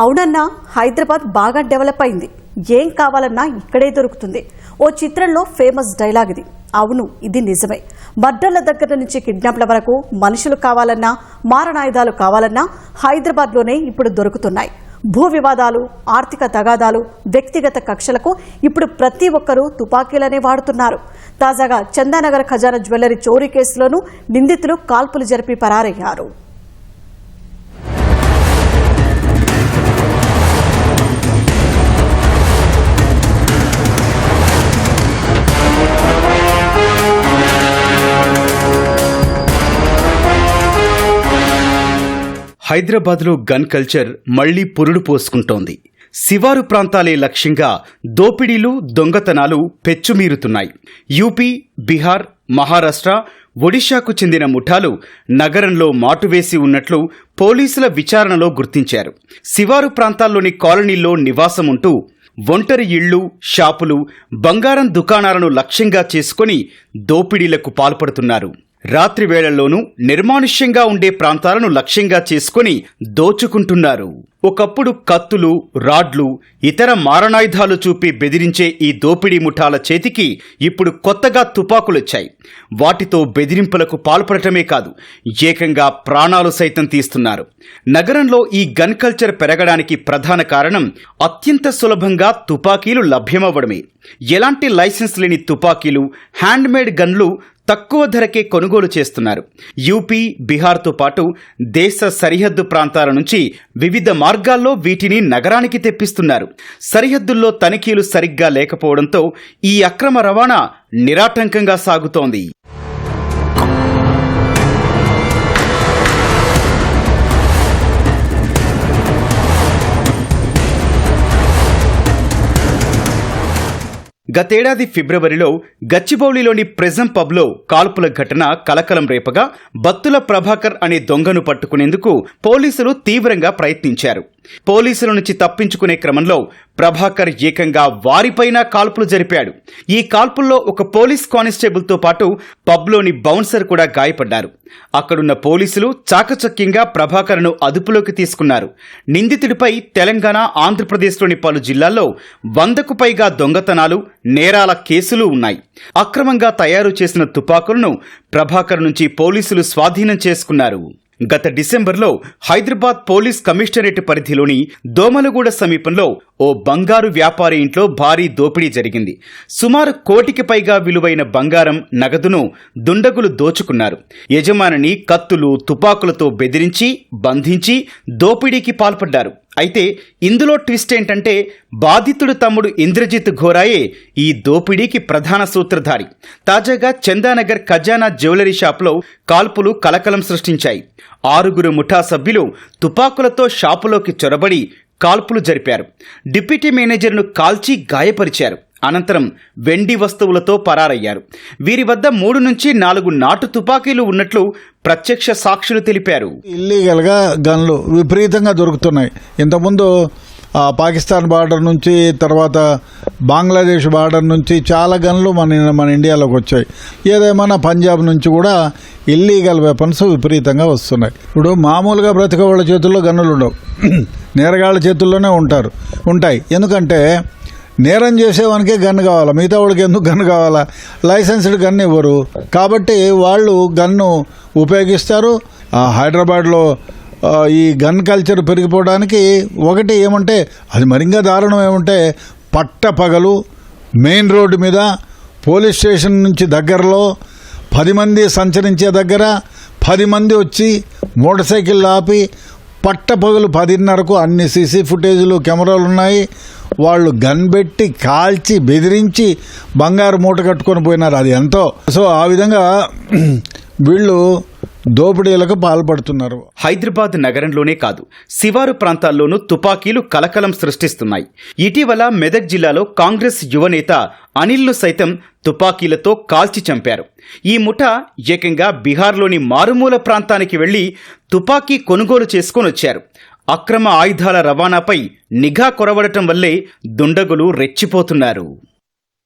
అవునన్నా హైదరాబాద్ బాగా డెవలప్ అయింది. ఏం కావాలన్నా ఇక్కడే దొరుకుతుంది. ఓ చిత్రంలో ఫేమస్ డైలాగ్ ఇది. అవును ఇది నిజమే. మర్డర్ల దగ్గర నుంచి కిడ్నాప్ల వరకు మనుషులు కావాలన్నా మారణాయుధాలు కావాలన్నా హైదరాబాద్లోనే ఇప్పుడు దొరుకుతున్నాయి. భూ వివాదాలు ఆర్థిక తగాదాలు వ్యక్తిగత కక్షలకు ఇప్పుడు ప్రతి ఒక్కరూ తుపాకీలనే వాడుతున్నారు. తాజాగా చందానగర్ ఖజానా జ్యువెలరీ చోరీ కేసులోనూ నిందితులు కాల్పులు జరిపి పరారయ్యారు. హైదరాబాద్లో గన్ కల్చర్ మళ్ళీ పురుడు పోసుకుంటోంది. శివారు ప్రాంతాలే లక్ష్యంగా దోపిడీలు దొంగతనాలు పెచ్చుమీరుతున్నాయి. యూపీ బీహార్ మహారాష్ట్ర ఒడిశాకు చెందిన ముఠాలు నగరంలో మాటువేసి ఉన్నట్లు పోలీసుల విచారణలో గుర్తించారు. శివారు ప్రాంతాల్లోని కాలనీల్లో నివాసముంటూ ఒంటరి ఇళ్ళు షాపులు బంగారం దుకాణాలను లక్ష్యంగా చేసుకొని దోపిడీలకు పాల్పడుతున్నారు. రాత్రి వేళల్లోనూ నిర్మానుష్యంగా ఉండే ప్రాంతాలను లక్ష్యంగా చేసుకొని దోచుకుంటున్నారు. ఒకప్పుడు కత్తులు రాడ్లు ఇతర మారణాయుధాలు చూపి బెదిరించే ఈ దోపిడీ ముఠాల చేతికి ఇప్పుడు కొత్తగా తుపాకులొచ్చాయి. వాటితో బెదిరింపులకు పాల్పడటమే కాదు ఏకంగా ప్రాణాలు సైతం తీస్తున్నారు. నగరంలో ఈ గన్ కల్చర్ పెరగడానికి ప్రధాన కారణం అత్యంత సులభంగా తుపాకీలు లభ్యమవ్వడమే. ఎలాంటి లైసెన్స్ లేని తుపాకీలు హ్యాండ్మేడ్ గన్లు తక్కువ ధరకే కొనుగోలు చేస్తున్నారు. యూపీ బీహార్తో పాటు దేశ సరిహద్దు ప్రాంతాల నుంచి వివిధ మార్గాల్లో వీటిని నగరానికి తెప్పిస్తున్నారు. సరిహద్దుల్లో తనిఖీలు సరిగ్గా లేకపోవడంతో ఈ అక్రమ రవాణా నిరాటంకంగా సాగుతోంది. గతేడాది ఫిబ్రవరిలో గచ్చిబౌలిలోని ప్రెజం పబ్లో కాల్పుల ఘటన కలకలం రేపగా బత్తుల ప్రభాకర్ అనే దొంగను పట్టుకునేందుకు పోలీసులు తీవ్రంగా ప్రయత్నించారు. పోలీసుల నుంచి తప్పించుకునే క్రమంలో ప్రభాకర్ ఏకంగా వారిపైన కాల్పులు జరిపాడు. ఈ కాల్పుల్లో ఒక పోలీస్ కానిస్టేబుల్తో పాటు పబ్లోని బౌన్సర్ కూడా గాయపడ్డారు. అక్కడున్న పోలీసులు చాకచక్యంగా ప్రభాకర్ను అదుపులోకి తీసుకున్నారు. నిందితుడిపై తెలంగాణ ఆంధ్రప్రదేశ్లోని పలు జిల్లాల్లో వందకు పైగా దొంగతనాలు నేరాల కేసులు ఉన్నాయి. అక్రమంగా తయారు చేసిన తుపాకులను ప్రభాకర్ నుంచి పోలీసులు స్వాధీనం చేసుకున్నారు. గత డిసెంబర్లో హైదరాబాద్ పోలీస్ కమిషనరేట్ పరిధిలోని దోమలగూడ సమీపంలో ఓ బంగారు వ్యాపారి ఇంట్లో భారీ దోపిడీ జరిగింది. సుమారు కోటికి పైగా విలువైన బంగారం నగదును దుండగులు దోచుకున్నారు. యజమానిని కత్తులు తుపాకులతో బెదిరించి బంధించి దోపిడీకి పాల్పడ్డారు. అయితే ఇందులో ట్విస్ట్ ఏంటంటే బాధితుడు తమ్ముడు ఇంద్రజిత్ ఘోరాయే ఈ దోపిడీకి ప్రధాన సూత్రధారి. తాజాగా చందానగర్ ఖజానా జ్యువెలరీ షాప్లో కాల్పులు కలకలం సృష్టించాయి. ఆరుగురు ముఠా సభ్యులు తుపాకులతో షాపులోకి చొరబడి కాల్పులు జరిపారు. డిప్యూటీ మేనేజర్ను కాల్చి గాయపరిచారు. అనంతరం వెండి వస్తువులతో పరారయ్యారు. వీరి వద్ద మూడు నుంచి నాలుగు నాటు తుపాకీలు ఉన్నట్లు ప్రత్యక్ష సాక్షులు తెలిపారు. ఇల్లీగల్గా గన్లు విపరీతంగా దొరుకుతున్నాయి. ఇంతకుముందు పాకిస్తాన్ బార్డర్ నుంచి తర్వాత బంగ్లాదేశ్ బార్డర్ నుంచి చాలా గన్లు మన మన ఇండియాలోకి వచ్చాయి. ఏదేమైనా పంజాబ్ నుంచి కూడా ఇల్లీగల్ వెపన్స్ విపరీతంగా వస్తున్నాయి. ఇప్పుడు మామూలుగా బ్రతికవాళ్ళ చేతుల్లో గన్నులు ఉండవు. నేరగాళ్ళ చేతుల్లోనే ఉంటారు ఉంటాయి. ఎందుకంటే నేరం చేసేవానికే గన్ను కావాలా? మిగతా వాళ్ళకి ఎందుకు గన్ కావాలా? లైసెన్స్డ్ గన్ ఇవ్వరు. కాబట్టి వాళ్ళు గన్ను ఉపయోగిస్తారు. ఆ, హైదరాబాద్లో ఈ గన్ కల్చర్ పెరిగిపోవడానికి ఒకటి ఏమంటే అది మరింగా దారుణం ఏమంటే పట్ట పగలు మెయిన్ రోడ్డు మీద పోలీస్ స్టేషన్ నుంచి దగ్గరలో పది మంది సంచరించే దగ్గర పది మంది వచ్చి మోటార్ సైకిల్ ఆపి పట్టపగలు పదిన్నరకు అన్ని సీసీ ఫుటేజీలు కెమెరాలు ఉన్నాయి. వాళ్ళు గన్ పెట్టి కాల్చి బెదిరించి బంగారు మూట కట్టుకొని పోయినారు. అది ఎంతో. సో ఆ విధంగా వీళ్ళు దోపిడీలకు పాల్పడుతున్నారు. హైదరాబాద్ నగరంలోనే కాదు శివారు ప్రాంతాల్లోనూ తుపాకీలు కలకలం సృష్టిస్తున్నాయి. ఇటీవల మెదక్ జిల్లాలో కాంగ్రెస్ యువనేత అనిల్ను సైతం తుపాకీలతో కాల్చి చంపారు. ఈ ముఠ ఏకంగా బీహార్లోని మారుమూల ప్రాంతానికి వెళ్ళి తుపాకీ కొనుగోలు చేసుకొని వచ్చారు. అక్రమ ఆయుధాల రవాణాపై నిఘా కొరవడటం వల్లే దుండగులు రెచ్చిపోతున్నారు.